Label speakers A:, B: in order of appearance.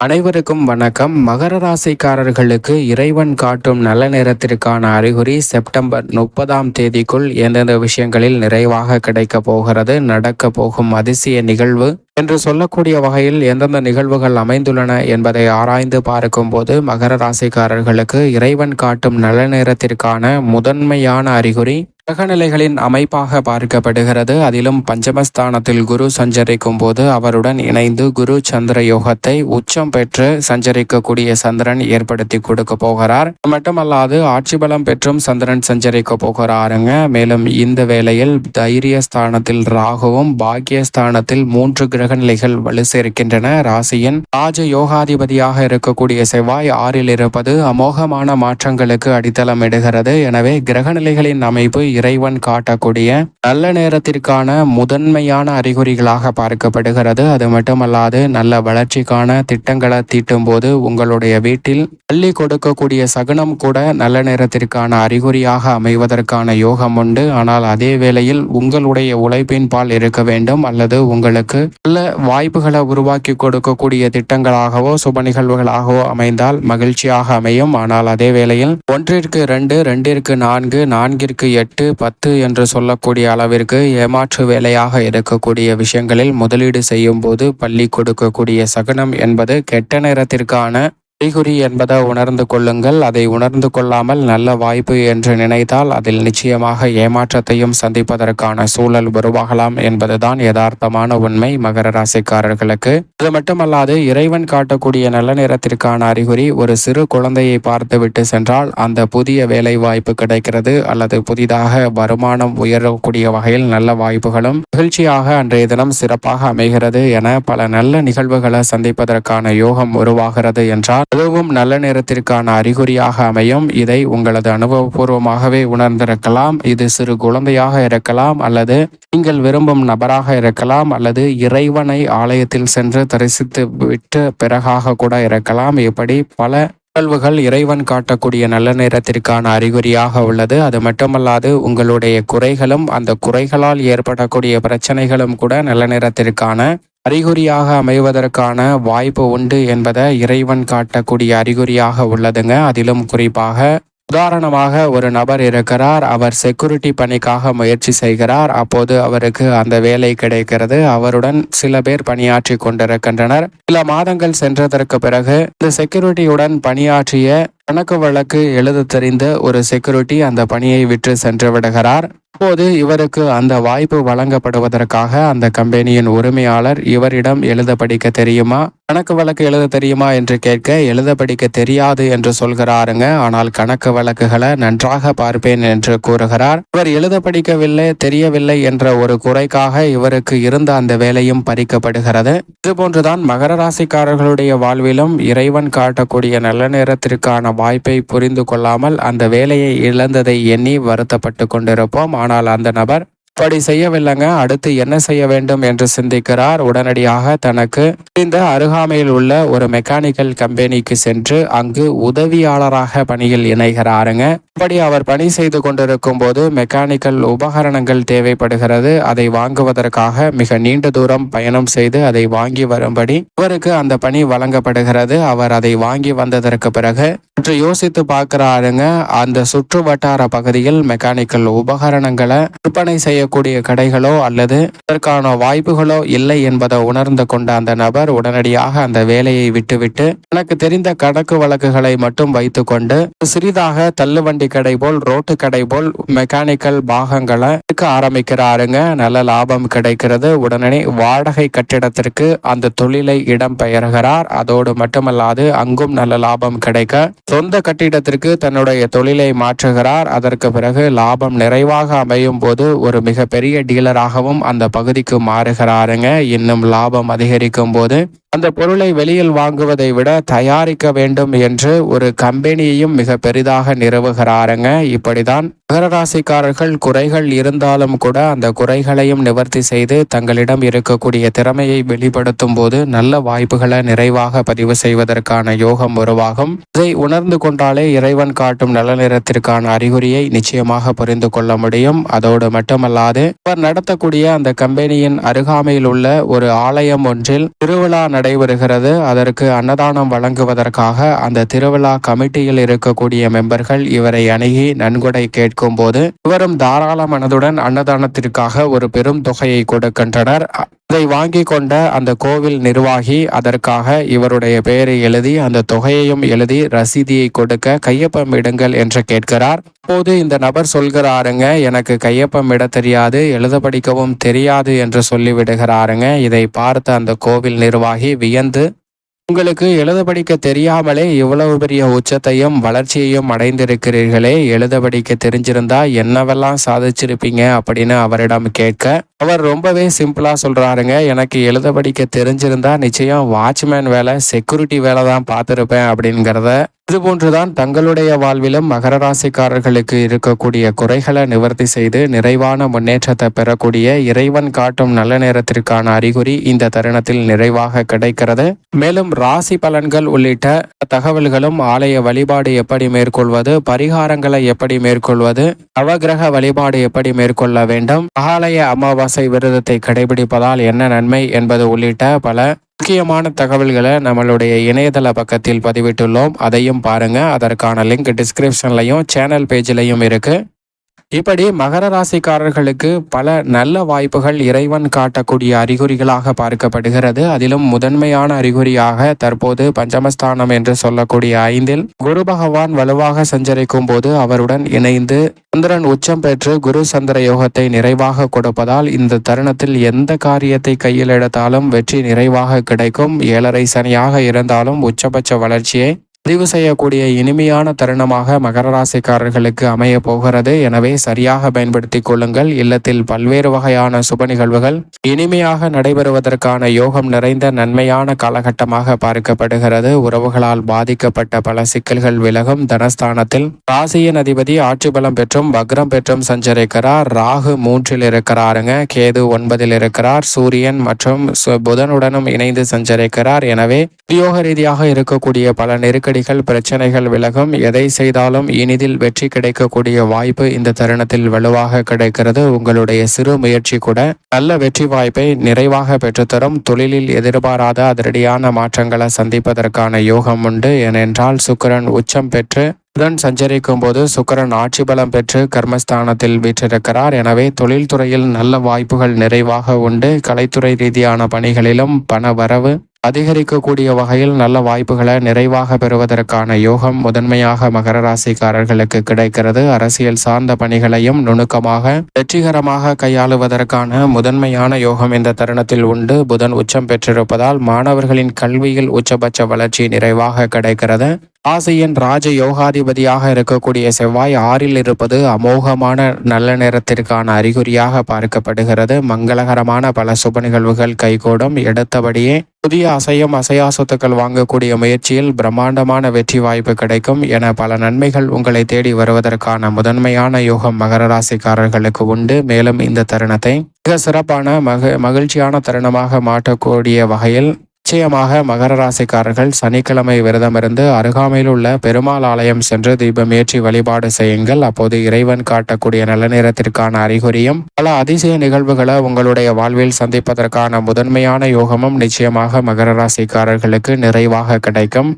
A: அனைவருக்கும் வணக்கம். மகர ராசிக்காரர்களுக்கு இறைவன் காட்டும் நல்ல நேரத்திற்கான அறிகுறி செப்டம்பர் முப்பதாம் தேதிக்குள் எந்தெந்த விஷயங்களில் நிறைவாக கிடைக்க போகிறது நடக்க போகும் அதிசய நிகழ்வு என்று சொல்லக்கூடிய வகையில் எந்தெந்த நிகழ்வுகள் அமைந்துள்ளன என்பதை ஆராய்ந்து பார்க்கும்போது மகர ராசிக்காரர்களுக்கு இறைவன் காட்டும் நல்ல நேரத்திற்கான முதன்மையான அறிகுறி கிரகநிலைகளின் அமைப்பாக பார்க்கப்படுகிறது. அதிலும் பஞ்சமஸ்தானத்தில் குரு சஞ்சரிக்கும் போது அவருடன் இணைந்து குரு சந்திர யோகத்தை உச்சம் பெற்று சஞ்சரிக்கக்கூடிய சந்திரன் ஏற்படுத்தி கொடுக்க போகிறார். மட்டுமல்லாது ஆட்சி பலம் பெற்றும் சந்திரன் சஞ்சரிக்க போகிறாருங்க. மேலும் இந்த வேளையில் தைரிய ஸ்தானத்தில் ராகுவும் பாக்கியஸ்தானத்தில் மூன்று கிரகநிலைகள் வலு சேர்க்கின்றன ராசியின் ராஜ யோகாதிபதியாக இருக்கக்கூடிய செவ்வாய் ஆறில் இருப்பது அமோகமான மாற்றங்களுக்கு அடித்தளம் இடுகிறது எனவே கிரகநிலைகளின் அமைப்பு இறைவன் காட்டக்கூடிய நல்ல நேரத்திற்கான முதன்மையான அறிகுறிகளாக பார்க்கப்படுகிறது. அது மட்டுமல்லாது நல்ல வளர்ச்சிக்கான திட்டங்களை தீட்டும் போது உங்களுடைய வீட்டில் பள்ளி கொடுக்கக்கூடிய சகுனம் கூட நல்ல நேரத்திற்கான அறிகுறியாக அமைவதற்கான யோகம் உண்டு. ஆனால் அதே வேளையில் உங்களுடைய உழைப்பின் பால் இருக்க வேண்டும். அல்லது உங்களுக்கு நல்ல வாய்ப்புகளை உருவாக்கி கொடுக்கக்கூடிய திட்டங்களாகவோ சுப நிகழ்வுகளாகவோ அமைந்தால் மகிழ்ச்சியாக அமையும். ஆனால் அதே வேளையில் ஒன்றிற்கு ரெண்டு ரெண்டிற்கு நான்கு நான்கிற்கு எட்டு பத்து என்று சொல்லக்கூடிய அளவிற்கு ஏமாற்று வேலையாக இருக்கக்கூடிய விஷயங்களில் முதலீடு செய்யும் போது பள்ளி கொடுக்கக்கூடிய சகனம் என்பது கெட்ட நேரத்திற்கான அறிகுறி என்பதை உணர்ந்து கொள்ளுங்கள். அதை உணர்ந்து கொள்ளாமல் நல்ல வாய்ப்பு என்று நினைத்தால் அதில் நிச்சயமாக ஏமாற்றத்தையும் சந்திப்பதற்கான சூழல் உருவாகலாம் என்பதுதான் யதார்த்தமான உண்மை மகர ராசிக்காரர்களுக்கு. அது மட்டுமல்லாது இறைவன் காட்டக்கூடிய நல்ல நிறத்திற்கான அறிகுறி ஒரு சிறு குழந்தையை பார்த்துவிட்டு சென்றால் அந்த புதிய வேலை வாய்ப்பு கிடைக்கிறது அல்லது புதிதாக வருமானம் உயரக்கூடிய வகையில் நல்ல வாய்ப்புகளும் மகிழ்ச்சியாக அன்றைய தினம் சிறப்பாக அமைகிறது என பல நல்ல நிகழ்வுகளை சந்திப்பதற்கான யோகம் உருவாகிறது என்றால் அதுவும் நல்ல நேரத்திற்கான அறிகுறியாக அமையும். இதை உங்களது அனுபவபூர்வமாகவே உணர்ந்திருக்கலாம். இது சிறு குழந்தையாக இருக்கலாம் அல்லது நீங்கள் விரும்பும் நபராக இருக்கலாம் அல்லது இறைவனை ஆலயத்தில் சென்று தரிசித்து விட்டு பிறகாக கூட இருக்கலாம். இப்படி பல நிகழ்வுகள் இறைவன் காட்டக்கூடிய நல்ல நேரத்திற்கான அறிகுறியாக உள்ளது. அது மட்டுமல்லாது உங்களுடைய குறைகளும் அந்த குறைகளால் ஏற்படக்கூடிய பிரச்சனைகளும் கூட நல்ல நேரத்திற்கான அறிகுறியாக அமைவதற்கான வாய்ப்பு உண்டு என்பதை இறைவன் காட்டக்கூடிய அறிகுறியாக உள்ளதுங்க. அதிலும் குறிப்பாக உதாரணமாக ஒரு நபர் இருக்கிறார் அவர் செக்யூரிட்டி பணிக்காக முயற்சி செய்கிறார் அப்போது அவருக்கு அந்த வேலை கிடைக்கிறது. அவருடன் சில பேர் பணியாற்றி கொண்டிருக்கின்றனர். சில மாதங்கள் சென்றதற்கு பிறகு இந்த செக்யூரிட்டியுடன் பணியாற்றிய கணக்கு வழக்கு எழுத தெரிந்த ஒரு செக்யூரிட்டி அந்த பணியை விற்று சென்று விடுகிறார். அப்போது இவருக்கு அந்த வாய்ப்பு வழங்கப்படுவதற்காக அந்த கம்பெனியின் உரிமையாளர் இவரிடம் எழுத படிக்க தெரியுமா? கணக்கு வழக்கு எழுத தெரியுமா என்று கேட்க எழுத படிக்க தெரியாது என்று சொல்கிறாருங்க. ஆனால் கணக்கு வழக்குகளை நன்றாக பார்ப்பேன் என்று கூறுகிறார். இவர் எழுத படிக்கவில்லை தெரியவில்லை என்ற ஒரு குறைக்காக இவருக்கு இருந்த அந்த வேலையும் பறிக்கப்படுகிறது. இதுபோன்றுதான் மகர ராசிக்காரர்களுடைய வாழ்விலும் இறைவன் காட்டக்கூடிய நல்ல நேரத்திற்கான வாய்ப்பை புரிந்து கொள்ளாமல் அந்த வேலையை இழந்ததை எண்ணி வருத்தப்பட்டு கொண்டிருப்போம். ஆனால் அந்த நபர் அப்படி செய்யவில்லைங்க. அடுத்து என்ன செய்ய வேண்டும் என்று சிந்திக்கிறார். உடனடியாக தனக்கு இந்த அருகாமையில் உள்ள ஒரு மெக்கானிக்கல் கம்பெனிக்கு சென்று அங்கு உதவியாளராக பணியில் இணைகிறாருங்க. இப்படி அவர் பணி செய்து கொண்டிருக்கும் போது மெக்கானிக்கல் உபகரணங்கள் தேவைப்படுகிறது. அதை வாங்குவதற்காக மிக நீண்ட தூரம் பயணம் செய்து அதை வாங்கி வரும்படி இவருக்கு அந்த பணி வழங்கப்படுகிறது. அவர் அதை வாங்கி வந்ததற்கு பிறகு சற்று யோசித்து பார்க்கிறாருங்க. அந்த சுற்று வட்டார பகுதியில் மெக்கானிக்கல் உபகரணங்களை விற்பனை செய்ய செய்யக்கூடிய கடைகளோ அல்லது அதற்கான வாய்ப்புகளோ இல்லை என்பதை உணர்ந்து கொண்ட அந்த நபர் உடனடியாக அந்த வேலையை விட்டுவிட்டு எனக்கு தெரிந்த கணக்கு வழக்குகளை மட்டும் வைத்துக்கொண்டு சிறிதாக தள்ளுவண்டி கடை போல் ரோட்டு கடை போல் மெக்கானிக்கல் பாகங்களை விற்க ஆரம்பிக்கிறாருங்க. நல்ல லாபம் கிடைக்கிறது. உடனே வாடகை கட்டிடத்திற்கு அந்த தொழிலை இடம் பெயர்கிறார் அதோடு மட்டுமல்லாது அங்கும் நல்ல லாபம் கிடைக்க சொந்த கட்டிடத்திற்கு தன்னுடைய தொழிலை மாற்றுகிறார். அதற்கு பிறகு லாபம் நிறைவாக அமையும் போது ஒரு மிகப்பெரிய டீலராகவும் அந்த பகுதிக்கு மாறுகிறாருங்க. இன்னும் லாபம் அதிகரிக்கும் போது அந்த பொருளை வெளியில் வாங்குவதை விட தயாரிக்க வேண்டும் என்று ஒரு கம்பெனியையும் மிக பெரிதாக நிறுவுகிறாருங்க. இப்படிதான் மகரராசிக்காரர்கள் குறைகள் இருந்தாலும் கூட அந்த குறைகளையும் நிவர்த்தி செய்து தங்களிடம் இருக்கக்கூடிய திறமையை வெளிப்படுத்தும் போது நல்ல வாய்ப்புகளை நிறைவாக பதிவு செய்வதற்கான யோகம் உருவாகும். இதை உணர்ந்து கொண்டாலே இறைவன் காட்டும் நல்ல நிறத்திற்கான அறிகுறியை நிச்சயமாக புரிந்து கொள்ள முடியும். அதோடு மட்டுமல்லாது அவர் நடத்தக்கூடிய அந்த கம்பெனியின் அருகாமையில் உள்ள ஒரு ஆலயம் ஒன்றில் திருவிழா நடைபெறுகிறது. அதற்கு அன்னதானம் வழங்குவதற்காக அந்த திருவிழா கமிட்டியில் இருக்கக்கூடிய மெம்பர்கள் இவரை அணுகி நன்கொடை இருக்கும் போது இவரும் தாராள மனதுடன் அன்னதானத்திற்காக ஒரு பெரும் தொகையை கொடுக்கின்றனர். அதை வாங்கி கொண்ட அந்த கோவில் நிர்வாகி அதற்காக இவருடைய பெயரை எழுதி அந்த தொகையையும் எழுதி ரசீதியை கொடுக்க கையொப்பம் இடுங்கள் என்று கேட்கிறார். அப்போது இந்த நபர் சொல்கிறாருங்க எனக்கு கையொப்பம் இட தெரியாது எழுத படிக்கவும் தெரியாது என்று சொல்லிவிடுகிறாருங்க. இதை பார்த்த அந்த கோவில் நிர்வாகி வியந்து உங்களுக்கு எழுத படிக்க தெரியாமலே இவ்வளவு பெரிய உச்சத்தையும் வளர்ச்சியையும் அடைந்திருக்கிறீர்களே. எழுத படிக்க தெரிஞ்சிருந்தா என்னவெல்லாம் சாதிச்சிருப்பீங்க அப்படின்னு அவரிடம் கேட்க அவர் ரொம்பவே சிம்பிளா சொல்றாருங்க. எனக்கு எழுத படிக்க தெரிஞ்சிருந்தா நிச்சயம் வாட்ச்மேன் வேலை செக்யூரிட்டி வேலை தான் பார்த்துருப்பேன் அப்படிங்கிறத. இதுபோன்றுதான் தங்களுடைய வாழ்விலும் மகர ராசிக்காரர்களுக்கு இருக்கக்கூடிய குறைகளை நிவர்த்தி செய்து நிறைவான முன்னேற்றத்தை பெறக்கூடிய இறைவன் காட்டும் நல்ல நேரத்திற்கான அறிகுறி இந்த தருணத்தில் நிறைவாக கிடைக்கிறது. மேலும் ராசி பலன்கள் உள்ளிட்ட தகவல்களும் ஆலய வழிபாடு எப்படி மேற்கொள்வது பரிகாரங்களை எப்படி மேற்கொள்வது நவகிரக வழிபாடு எப்படி மேற்கொள்ள வேண்டும் ஆலய அமாவாசை விரதத்தை கடைபிடிப்பதால் என்ன நன்மை என்பது உள்ளிட்ட பல முக்கியமான தகவல்களை நம்மளுடைய இணையதள பக்கத்தில் பதிவிட்டுள்ளோம். அதையும் பாருங்க. அதற்கான லிங்க் டிஸ்கிரிப்ஷன்லையும் சேனல் பேஜ்லையும் இருக்கு. இப்படி மகர ராசிக்காரர்களுக்கு பல நல்ல வாய்ப்புகள் இறைவன் காட்டக்கூடிய அறிகுறிகளாக பார்க்கப்படுகிறது. அதிலும் முதன்மையான அறிகுறியாக தற்போது பஞ்சமஸ்தானம் என்று சொல்லக்கூடிய ஐந்தில் குரு பகவான் வலுவாக சஞ்சரிக்கும் போது அவருடன் இணைந்து சந்திரன் உச்சம் பெற்று குரு சந்திர யோகத்தை நிறைவாக கொடுப்பதால் இந்த தருணத்தில் எந்த காரியத்தை கையில் எடுத்தாலும் வெற்றி நிறைவாக கிடைக்கும். ஏழரை சனியாக இருந்தாலும் உச்சபட்ச வளர்ச்சியை பதிவு செய்யக்கூடிய இனிமையான தருணமாக மகர ராசிக்காரர்களுக்கு அமைய போகிறது. எனவே சரியாக பயன்படுத்திக் கொள்ளுங்கள். இல்லத்தில் பல்வேறு வகையான சுப நிகழ்வுகள் இனிமையாக நடைபெறுவதற்கான யோகம் நிறைந்த நன்மையான காலகட்டமாக பார்க்கப்படுகிறது. உறவுகளால் பாதிக்கப்பட்ட பல சிக்கல்கள் விலகும். தனஸ்தானத்தில் ராசியின் அதிபதி ஆட்சி பலம் பெற்றும் வக்ரம் பெற்றும் சஞ்சரிக்கிறார். ராகு மூன்றில் இருக்கிறாருங்க. கேது ஒன்பதில் இருக்கிறார். சூரியன் மற்றும் புதனுடனும் இணைந்து சஞ்சரிக்கிறார். எனவே உத்தியோக ரீதியாக இருக்கக்கூடிய பல நெருக்கடி நெருக்கடிகள் பிரச்சனைகள் விலகும். எதை செய்தாலும் இனிதில் வெற்றி கிடைக்கக்கூடிய வாய்ப்பு இந்த தருணத்தில் வலுவாக கிடைக்கிறது. உங்களுடைய சிறு முயற்சி கூட நல்ல வெற்றி வாய்ப்பை நிறைவாக பெற்றுத்தரும். தொழிலில் எதிர்பாராத அதிரடியான மாற்றங்களை சந்திப்பதற்கான யோகம் உண்டு. ஏனென்றால் சுக்கரன் உச்சம் பெற்று புதன் சஞ்சரிக்கும் போது சுக்கரன் ஆட்சி பலம் பெற்று கர்மஸ்தானத்தில் வீற்றிருக்கிறார். எனவே தொழில்துறையில் நல்ல வாய்ப்புகள் நிறைவாக உண்டு. கலைத்துறை ரீதியான பணிகளிலும் பண வரவு அதிகரிக்கக்கூடிய வகையில் நல்ல வாய்ப்புகளை நிறைவாக பெறுவதற்கான யோகம் முதன்மையாக மகர ராசிக்காரர்களுக்கு கிடைக்கிறது. அரசியல் சார்ந்த பணிகளையும் நுணுக்கமாக வெற்றிகரமாக கையாளுவதற்கான முதன்மையான யோகம் இந்த தருணத்தில் உண்டு. புதன் உச்சம் பெற்றிருப்பதால் மாணவர்களின் கல்வியில் உச்சபட்ச வளர்ச்சி நிறைவாக கிடைக்கிறது. ஆசையின் ராஜ யோகாதிபதியாக இருக்கக்கூடிய செவ்வாய் ஆறில் இருப்பது அமோகமான நல்ல நேரத்திற்கான அறிகுறியாக பார்க்கப்படுகிறது. மங்களகரமான பல சுப நிகழ்வுகள் கைகூடும். எடுத்தபடியே புதிய அசையும் அசையா சொத்துக்கள் வாங்கக்கூடிய முயற்சியில் பிரம்மாண்டமான வெற்றி வாய்ப்பு கிடைக்கும் என பல நன்மைகள் உங்களை தேடி வருவதற்கான முதன்மையான யோகம் மகர ராசிக்காரர்களுக்கு உண்டு. மேலும் இந்த தருணத்தை மிக சிறப்பான மக மகிழ்ச்சியான தருணமாக மாற்றக்கூடிய வகையில் நிச்சயமாக மகர ராசிக்காரர்கள் சனிக்கிழமை விரதமிருந்து அருகாமையில் உள்ள பெருமாள் ஆலயம் சென்று தீபம் ஏற்றி வழிபாடு செய்யுங்கள். அப்போது இறைவன் காட்டக்கூடிய நல்ல நேரத்திற்கான அறிகுறியும் பல அதிசய நிகழ்வுகளை உங்களுடைய வாழ்வில் சந்திப்பதற்கான முதன்மையான யோகமும் நிச்சயமாக மகர ராசிக்காரர்களுக்கு நிறைவாக கிடைக்கும்.